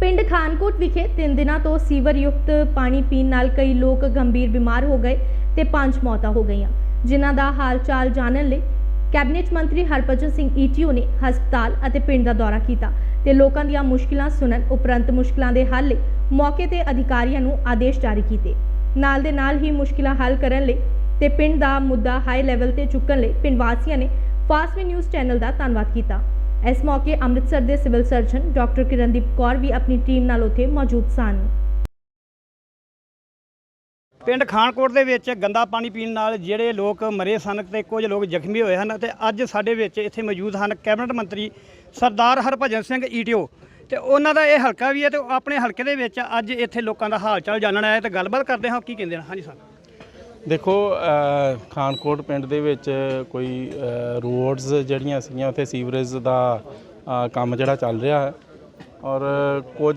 ਪਿੰਡ ਖਾਨਕੋਟ ਵਿਖੇ ਤਿੰਨ ਦਿਨਾਂ ਤੋਂ ਸੀਵਰ ਯੁਕਤ ਪਾਣੀ ਪੀਣ ਨਾਲ ਕਈ ਲੋਕ ਗੰਭੀਰ ਬਿਮਾਰ ਹੋ ਗਏ ਤੇ ਪੰਜ ਮੌਤਾਂ ਹੋ ਗਈਆਂ, ਜਿਨ੍ਹਾਂ ਦਾ ਹਾਲ ਚਾਲ ਜਾਣਨ ਲਈ ਕੈਬਨਿਟ ਮੰਤਰੀ ਹਰਭਜਨ ਸਿੰਘ ਈਟੀਓ ਨੇ ਹਸਪਤਾਲ ਅਤੇ ਪਿੰਡ ਦਾ ਦੌਰਾ ਕੀਤਾ ਤੇ ਲੋਕਾਂ ਦੀਆਂ ਮੁਸ਼ਕਿਲਾਂ ਸੁਣਨ ਉਪਰੰਤ ਮੁਸ਼ਕਿਲਾਂ ਦੇ ਹੱਲ ਲਈ ਮੌਕੇ ਤੇ ਅਧਿਕਾਰੀਆਂ ਨੂੰ ਆਦੇਸ਼ ਜਾਰੀ ਕੀਤੇ। ਨਾਲ ਦੇ ਨਾਲ ਹੀ ਮੁਸ਼ਕਿਲਾਂ ਹੱਲ ਕਰਨ ਲਈ ਤੇ ਪਿੰਡ ਦਾ ਮੁੱਦਾ ਹਾਈ ਲੈਵਲ ਤੇ ਚੁੱਕਣ ਲਈ ਪਿੰਡ ਵਾਸੀਆਂ ਨੇ ਫਾਸਟ ਨਿਊਜ਼ ਚੈਨਲ ਦਾ ਧੰਨਵਾਦ ਕੀਤਾ। ਇਸ ਮੌਕੇ ਅੰਮ੍ਰਿਤਸਰ ਦੇ civil surgeon doctor Kirandeep Kaur ਵੀ ਆਪਣੀ ਟੀਮ ਨਾਲ ਉੱਥੇ ਮੌਜੂਦ ਸਨ। ਪਿੰਡ ਖਾਨਕੋਟ ਦੇ ਵਿੱਚ ਗੰਦਾ ਪਾਣੀ ਪੀਣ ਨਾਲ ਜਿਹੜੇ ਲੋਕ ਮਰੇ ਸਨ ਤੇ ਕੁਝ ਲੋਕ ਜ਼ਖਮੀ ਹੋਏ ਹਨ ਤੇ ਅੱਜ ਸਾਡੇ ਵਿੱਚ ਇੱਥੇ ਮੌਜੂਦ ਹਨ ਕੈਬਨਿਟ ਮੰਤਰੀ ਸਰਦਾਰ ਹਰਭਜਨ ਸਿੰਘ ਈਟੀਓ ਤੇ ਉਹਨਾਂ ਦਾ ਇਹ ਹਲਕਾ ਵੀ ਹੈ ਤੇ ਉਹ ਆਪਣੇ ਹਲਕੇ ਦੇ ਵਿੱਚ ਅੱਜ ਇੱਥੇ ਲੋਕਾਂ ਦਾ ਹਾਲ ਚਾਲ ਜਾਣਨ ਆਇਆ ਤੇ ਗੱਲਬਾਤ ਕਰਦੇ ਹਾਂ ਉਹ ਕੀ ਕਹਿੰਦੇ ਨੇ ਹਾਂਜੀ ਸਰ। ਦੇਖੋ ਖਾਨਕੋਟ ਪਿੰਡ ਦੇ ਵਿੱਚ ਕੋਈ ਰੋਡਸ ਜਿਹੜੀਆਂ ਸੀਗੀਆਂ, ਉੱਥੇ ਸੀਵਰੇਜ ਦਾ ਕੰਮ ਜਿਹੜਾ ਚੱਲ ਰਿਹਾ ਹੈ। ਔਰ ਕੁਝ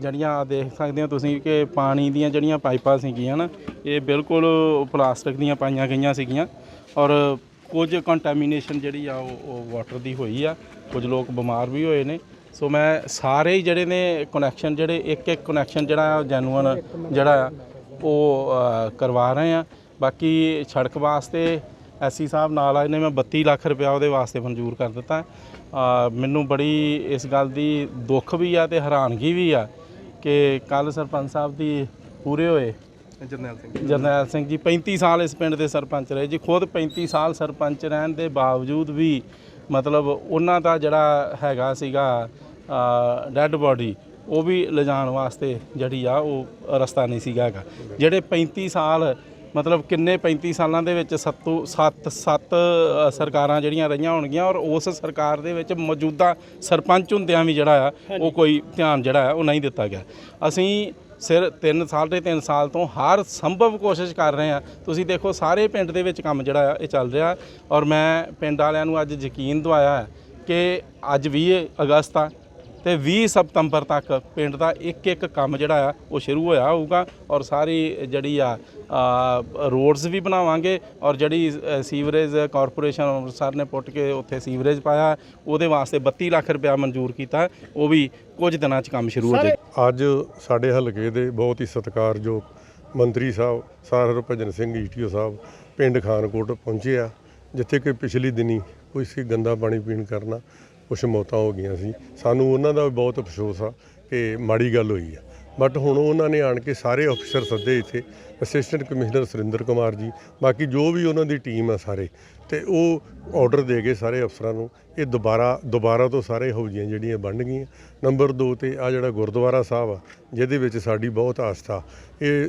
ਜਿਹੜੀਆਂ ਦੇਖ ਸਕਦੇ ਹੋ ਤੁਸੀਂ ਕਿ ਪਾਣੀ ਦੀਆਂ ਜਿਹੜੀਆਂ ਪਾਈਪਾਂ ਸੀਗੀਆਂ ਨਾ, ਇਹ ਬਿਲਕੁਲ ਪਲਾਸਟਿਕ ਦੀਆਂ ਪਾਈਆਂ ਗਈਆਂ ਸੀਗੀਆਂ। ਔਰ ਕੁਝ ਕੰਟੈਮੀਨੇਸ਼ਨ ਜਿਹੜੀ ਆ, ਉਹ ਉਹ ਵਾਟਰ ਦੀ ਹੋਈ ਆ। ਕੁਝ ਲੋਕ ਬਿਮਾਰ ਵੀ ਹੋਏ ਨੇ। ਸੋ ਮੈਂ ਸਾਰੇ ਹੀ ਜਿਹੜੇ ਨੇ ਕਨੈਕਸ਼ਨ ਜਿਹੜੇ ਇੱਕ ਇੱਕ ਕਨੈਕਸ਼ਨ ਜਿਹੜਾ ਜੈਨੂਅਨ ਜਿਹੜਾ ਉਹ ਕਰਵਾ ਰਹੇ ਆ ਬਾਕੀ ਸੜਕ ਵਾਸਤੇ ਐਸੀ ਸਾਹਿਬ ਨਾਲ ਆਏ ਨੇ ਮੈਂ 32 ਲੱਖ ਰੁਪਇਆ ਉਹਦੇ ਵਾਸਤੇ ਮਨਜ਼ੂਰ ਕਰ ਦਿੱਤਾ। ਮੈਨੂੰ ਬੜੀ ਇਸ ਗੱਲ ਦੀ ਦੁੱਖ ਵੀ ਆ ਤੇ ਹੈਰਾਨਗੀ ਵੀ ਆ ਕਿ ਕੱਲ ਸਰਪੰਚ ਸਾਹਿਬ ਦੀ ਪੂਰੇ ਹੋਏ। ਜਰਨੈਲ ਸਿੰਘ ਜਰਨੈਲ ਸਿੰਘ ਜੀ 35 ਸਾਲ ਇਸ ਪਿੰਡ ਦੇ ਸਰਪੰਚ ਰਹੇ। ਜੀ ਖੁਦ 35 ਸਾਲ ਸਰਪੰਚ ਰਹਿਣ ਦੇ ਬਾਵਜੂਦ ਵੀ ਮਤਲਬ ਉਹਨਾਂ ਦਾ ਜਿਹੜਾ ਹੈਗਾ ਸੀਗਾ ਡੈੱਡ ਬੋਡੀ ਉਹ ਵੀ ਲਿਜਾਣ ਵਾਸਤੇ ਜਿਹੜੀ ਆ ਉਹ ਰਸਤਾ ਨਹੀਂ ਸੀਗਾ ਹੈਗਾ। ਜਿਹੜੇ 35 ਸਾਲ ਮਤਲਬ ਕਿੰਨੇ 35 ਸਾਲਾਂ ਦੇ ਵਿੱਚ ਸੱਤੂ ਸੱਤ ਸੱਤ ਸਰਕਾਰਾਂ ਜਿਹੜੀਆਂ ਰਹੀਆਂ ਹੋਣਗੀਆਂ ਔਰ ਉਸ ਸਰਕਾਰ ਦੇ ਵਿੱਚ ਮੌਜੂਦਾ ਸਰਪੰਚ ਹੁੰਦਿਆਂ ਵੀ ਜਿਹੜਾ ਆ ਉਹ ਕੋਈ ਧਿਆਨ ਜਿਹੜਾ ਆ ਉਹ ਨਹੀਂ ਦਿੱਤਾ ਗਿਆ। ਅਸੀਂ ਸਿਰ 3 ਸਾਲ ਦੇ 3 ਸਾਲ ਤੋਂ ਹਰ ਸੰਭਵ ਕੋਸ਼ਿਸ਼ ਕਰ ਰਹੇ ਆ। ਤੁਸੀਂ ਦੇਖੋ ਸਾਰੇ ਪਿੰਡ ਦੇ ਵਿੱਚ ਕੰਮ ਜਿਹੜਾ ਆ ਇਹ ਚੱਲ ਰਿਹਾ ਔਰ ਮੈਂ ਪਿੰਡ ਵਾਲਿਆਂ ਨੂੰ ਅੱਜ ਯਕੀਨ ਦਵਾਇਆ ਕਿ ਅੱਜ 20 ਅਗਸਤ ਆ ਤੇ 20 ਸਤੰਬਰ ਤੱਕ ਪਿੰਡ ਦਾ ਇੱਕ ਇੱਕ ਕੰਮ ਜਿਹੜਾ ਆ, ਉਹ ਸ਼ੁਰੂ ਹੋਇਆ ਹੋਊਗਾ ਔਰ ਸਾਰੀ ਜਿਹੜੀ ਆ ਰੋਡਸ ਵੀ ਬਣਾਵਾਂਗੇ ਔਰ ਜਿਹੜੀ ਸੀਵਰੇਜ ਕਾਰਪੋਰੇਸ਼ਨ ਅੰਮ੍ਰਿਤਸਰ ਨੇ ਪੁੱਟ ਕੇ ਉੱਥੇ ਸੀਵਰੇਜ ਪਾਇਆ, ਉਹਦੇ ਵਾਸਤੇ 32 ਲੱਖ ਰੁਪਇਆ ਮਨਜ਼ੂਰ ਕੀਤਾ, ਉਹ ਵੀ ਕੁਝ ਦਿਨਾਂ 'ਚ ਕੰਮ ਸ਼ੁਰੂ ਹੋ ਜਾਏ। ਅੱਜ ਸਾਡੇ ਹਲਕੇ ਦੇ ਬਹੁਤ ਹੀ ਸਤਿਕਾਰਯੋਗ ਮੰਤਰੀ ਸਾਹਿਬ, ਸਰ ਹਰਭਜਨ ਸਿੰਘ ਈਟੀਓ ਸਾਹਿਬ, ਪਿੰਡ ਖਾਨਕੋਟ ਪਹੁੰਚੇ ਆ, ਜਿੱਥੇ ਕਿ ਪਿਛਲੀ ਦਿਨੀ ਕੋਈ ਸੀ ਗੰਦਾ ਪਾਣੀ ਪੀਣ ਕਰਨਾ ਕੁਛ ਮੌਤਾਂ ਹੋ ਗਈਆਂ ਸੀ। ਸਾਨੂੰ ਉਹਨਾਂ ਦਾ ਵੀ ਬਹੁਤ ਅਫਸੋਸ ਆ ਕਿ ਮਾੜੀ ਗੱਲ ਹੋਈ ਆ। ਬਟ ਹੁਣ ਉਹਨਾਂ ਨੇ ਆਣ ਕੇ ਸਾਰੇ ਅਫਸਰ ਸੱਦੇ ਇੱਥੇ ਅਸਿਸਟੈਂਟ ਕਮਿਸ਼ਨਰ ਸੁਰਿੰਦਰ ਕੁਮਾਰ ਜੀ, ਬਾਕੀ ਜੋ ਵੀ ਉਹਨਾਂ ਦੀ ਟੀਮ ਆ ਸਾਰੇ, ਤੇ ਉਹ ਆਰਡਰ ਦੇ ਗਏ ਸਾਰੇ ਅਫਸਰਾਂ ਨੂੰ। ਇਹ ਦੁਬਾਰਾ ਦੁਬਾਰਾ ਤੋਂ ਸਾਰੇ ਹੌਜੀਆਂ ਜਿਹੜੀਆਂ ਬਣ ਗਈਆਂ। ਨੰਬਰ 2 ਤੇ ਆ ਜਿਹੜਾ ਗੁਰਦੁਆਰਾ ਸਾਹਿਬ ਆ, ਜਿਹਦੇ ਵਿੱਚ ਸਾਡੀ ਬਹੁਤ ਆਸਥਾ। ਇਹ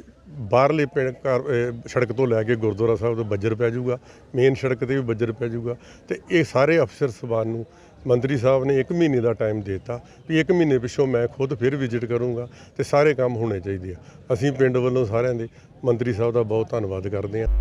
ਬਾਹਰਲੇ ਪਿੰਡ ਘਰ ਸੜਕ ਤੋਂ ਲੈ ਕੇ ਗੁਰਦੁਆਰਾ ਸਾਹਿਬ ਤੋਂ ਬੱਜਰ ਪੈ ਜਾਊਗਾ। ਮੇਨ ਸੜਕ ਤੇ ਵੀ ਬੱਜਰ ਪੈ ਜਾਊਗਾ। ਤੇ ਇਹ ਸਾਰੇ ਅਫਸਰ ਸਬਾਨ ਨੂੰ ਮੰਤਰੀ ਸਾਹਿਬ ਨੇ 1 ਮਹੀਨੇ ਦਾ ਟਾਈਮ ਦਿੱਤਾ ਵੀ 1 ਮਹੀਨੇ ਪਿੱਛੋਂ ਮੈਂ ਖੁਦ ਫਿਰ ਵਿਜ਼ਿਟ ਕਰੂੰਗਾ ਤੇ ਸਾਰੇ ਕੰਮ ਹੋਣੇ ਚਾਹੀਦੇ ਆ। ਅਸੀਂ ਪਿੰਡ ਵੱਲੋਂ ਸਾਰਿਆਂ ਦੇ ਮੰਤਰੀ ਸਾਹਿਬ ਦਾ ਬਹੁਤ ਧੰਨਵਾਦ ਕਰਦੇ ਹਾਂ।